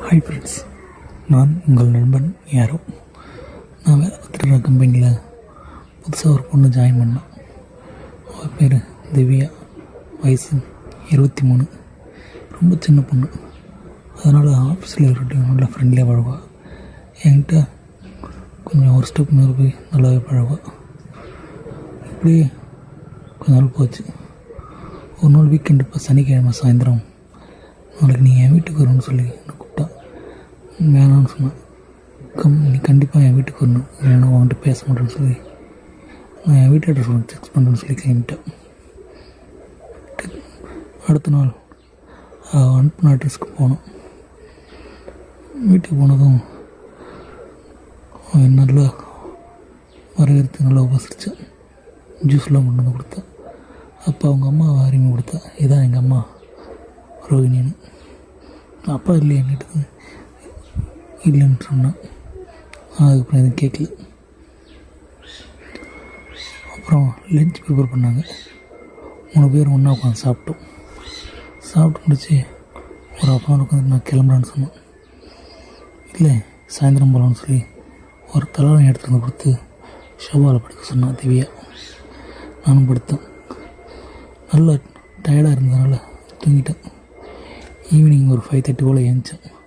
Hi friends நான் உங்கள் நண்பன் யாரோ. நான் வேலை பார்த்துட்டு கம்பெனியில் புதுசாக ஒரு பொண்ணு ஜாயின் பண்ணேன். அவள் பேர் திவ்யா வயசு இருபத்தி மூணு. ரொம்ப சின்ன பொண்ணு. அதனால் ஆஃபீஸில் இருக்கட்டும் நல்லா ஃப்ரெண்ட்லியாக பழகுவா. என்கிட்ட கொஞ்சம் ஒரு ஸ்டெப் மேலே போய் நல்லாவே பழகுவா. இப்படியே கொஞ்ச நாள் போச்சு. ஒரு நாள் வீக்கெண்டு இப்போ சனிக்கிழமை சாயந்தரம். நாளைக்கு நீ என் வீட்டுக்கு வரணும்னு சொல்லி எனக்கு வேணாம்னு சொன்னேன். கம் நீ கண்டிப்பாக என் வீட்டுக்கு வரணும். இல்லைன்னா அவன்கிட்ட பேச மாட்டேன்னு சொல்லி நான் என் வீட்டு அட்ரஸ் ஒன்று ஃபிக்ஸ் பண்ணுறேன்னு சொல்லி கிளம்பிட்டேன். அடுத்த நாள் அனுப்பின அட்ரஸ்க்கு போனோம் வீட்டுக்கு போனதும் அவன் நல்லா வரவேற்று நல்லா உபசரித்தான் ஜூஸ்லாம் கொண்டு வந்து கொடுத்தா அப்போ அவங்க அம்மா அறிமுகம் கொடுத்தா இதான் எங்கள் அம்மா ரோகிணின்னு. அப்பா இல்லையே என்கிட்ட இல்லைன்னு சொன்னான் அதுக்கப்புறம் எதுவும் கேட்கல. அப்புறம் லஞ்ச் ப்ரிப்பேர் பண்ணாங்க. மூணு பேர் ஒன்றா உட்காந்து சாப்பிட்டோம். சாப்பிட்டு முடிச்சு ஒரு அப்பா அன் உட்காந்து நான் கிளம்புறேன்னு சொன்னேன். இல்லை சாயந்தரம் போகலான்னு சொல்லி ஒரு தலைவன் எடுத்துகிட்டு வந்து கொடுத்து ஷோபாவில் படுக்க சொன்னான் திவ்யா. நானும் படுத்தேன். நல்லா டயர்டாக இருந்ததுனால தூங்கிட்டேன். ஈவினிங் ஒரு ஃபைவ் தேர்ட்டி போல் ஏந்திச்சேன்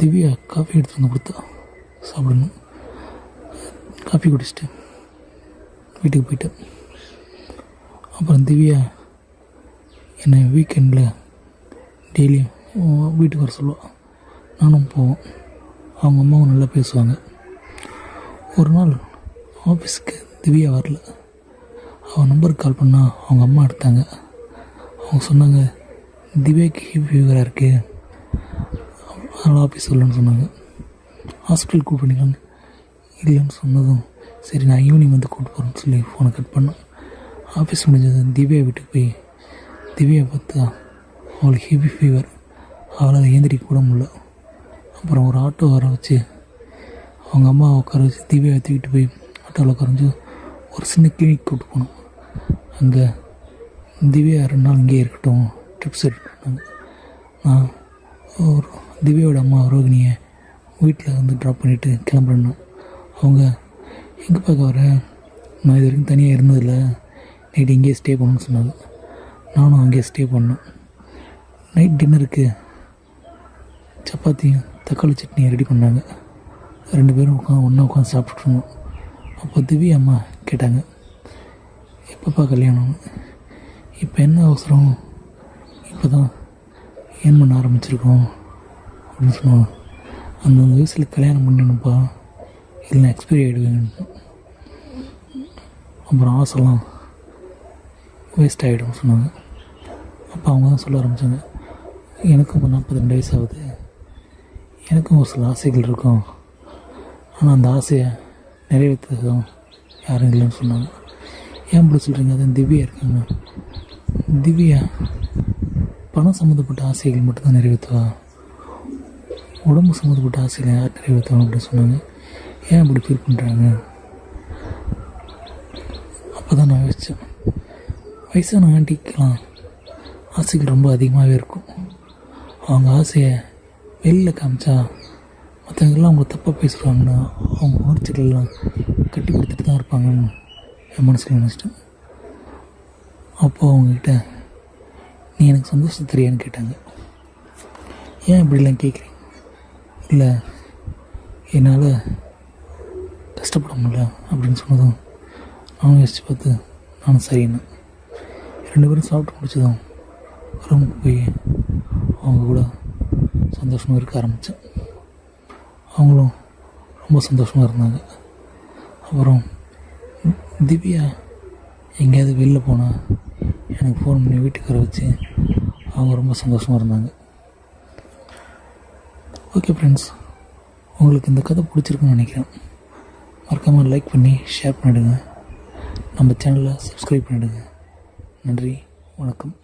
திவ்யா காஃபி எடுத்து வந்து கொடுத்தா சாப்பிடணும். காஃபி குடிச்சிட்டு வீட்டுக்கு போயிட்டேன் அப்புறம் திவ்யா என்னை வீக்கெண்டில் டெய்லியும் வீட்டுக்கு வர சொல்லுவாள் நானும் போவோம். அவங்க அம்மாவும் நல்லா பேசுவாங்க. ஒரு நாள் ஆஃபீஸ்க்கு திவ்யா வரல. அவன் நம்பருக்கு கால் பண்ணால் அவங்க அம்மா எடுத்தாங்க. அவங்க சொன்னாங்க திவ்யாக்கு ஃபீவராக இருக்குது அதனால் ஆஃபீஸ் வரலன்னு சொன்னாங்க. ஹாஸ்பிட்டல் கூப்பிட்டீங்களான்னு இல்லைன்னு சொன்னதும் சரி நான் ஈவினிங் வந்து கூப்பிட்டு போகிறேன்னு சொல்லி ஃபோனை கட் பண்ணேன். ஆஃபீஸ் முடிஞ்சது திவ்யா வீட்டுக்கு போய் திவ்யா பார்த்தா அவளுக்கு ஹெவி ஃபீவர் அவளால் ஏந்திரிக்க கூட முடியல. அப்புறம் ஒரு ஆட்டோ வர வச்சு அவங்க அம்மா உட்கார வச்சு திவ்யாவை தூக்கிட்டு போய் ஆட்டோவில் உட்காரஞ்சு ஒரு சின்ன கிளினிக் கூப்பிட்டு போனோம். அங்கே திவ்யா ரெண்டு நாள் இங்கேயே இருக்கட்டும் ட்ரிப்ஸ் எடுத்துட்டாங்க நான் ஒரு திவ்யாவோட அம்மா ரோகிணியை வீட்டில் வந்து ட்ராப் பண்ணிவிட்டு கிளம்புறேன்னு. அவங்க எங்கே பார்க்க வர நான் இது வரைக்கும் தனியாக இருந்ததில்ல. நைட் இங்கேயே ஸ்டே பண்ணணும்னு சொன்னாங்க. நானும் அங்கேயே ஸ்டே பண்ணேன். நைட் டின்னருக்கு சப்பாத்தியும் தக்காளி சட்னியும் ரெடி பண்ணாங்க. ரெண்டு பேரும் உட்காந்து ஒன்றா உட்காந்து சாப்பிட்ருவோம் அப்போ திவ்யா அம்மா கேட்டாங்க எப்பப்பா கல்யாணம்? இப்போ என்ன அவசரம்? இப்போ தான் ஏன் பண்ண ஆரம்பிச்சிருக்கோம்? அப்படின்னு சொன்னாங்க அந்தந்த வயசில் கல்யாணம் பண்ணணும்ப்பா இல்லைன்னா எக்ஸ்பைரி ஆகிடுவேங்க அப்புறம் ஆசைலாம் வேஸ்ட் ஆகிடும் சொன்னாங்க. அப்போ அவங்க தான் சொல்ல ஆரம்பித்தாங்க எனக்கும் இப்போ நாற்பத்தி ரெண்டு வயசு ஆகுது. எனக்கும் ஒரு சில ஆசைகள் இருக்கும். ஆனால் அந்த ஆசையை நிறைவேற்றதும் யாரும் இல்லைன்னு சொன்னாங்க. ஏன் இப்படி சொல்கிறீங்க அது திவ்யா இருக்காங்க. திவ்யா பணம் சம்மந்தப்பட்ட ஆசைகள் மட்டும்தான் நிறைவேற்றுவா. உடம்பு சம்மந்தப்பட்ட ஆசையில் யார் நிறைவேற்றணும் அப்படின்னு சொன்னாங்க. ஏன் இப்படி ஃபீல் பண்ணுறாங்க அப்போ தான் நான் யோசித்தேன் வயசான ஆண்டிக்கெலாம் ஆசைகள் ரொம்ப அதிகமாகவே இருக்கும். அவங்க ஆசையை வெளியில் காமிச்சா மற்றவங்கெல்லாம் அவங்க தப்பாக பேசுகிறாங்கன்னா அவங்க உணர்ச்சிகள்லாம் கட்டி கொடுத்துட்டு தான் இருப்பாங்கன்னு என் மனசில் நினச்சிட்டேன். அப்போ அவங்கக்கிட்ட நீ எனக்கு சந்தோஷம் தெரியான்னு கேட்டாங்க. ஏன் இப்படிலாம் கேட்குறீங்க? இல்லை. என்னால் கஷ்டப்பட முடியல அப்படின்னு சொன்னதும் நானும் யோசித்து பார்த்து நானும் சரின்னு. ரெண்டு பேரும் சாப்பிட்டு முடிச்சதும் ரூமுக்கு போய் அவங்க கூட சந்தோஷமாக இருக்க ஆரம்பித்தேன் அவங்களும் ரொம்ப சந்தோஷமாக இருந்தாங்க. அப்புறம் திவ்யா எங்கேயாவது வெளில போனால் எனக்கு ஃபோன் பண்ணி வீட்டுக்கு வர வச்சு அவங்க ரொம்ப சந்தோஷமாக இருந்தாங்க. ஓகே ஃப்ரெண்ட்ஸ் உங்களுக்கு இந்த கதை பிடிச்சிருக்குன்னு நினைக்கிறேன். மறக்காமல் லைக் பண்ணி ஷேர் பண்ணிவிடுங்க நம்ம சேனலை சப்ஸ்கிரைப் பண்ணிவிடுங்க நன்றி வணக்கம்.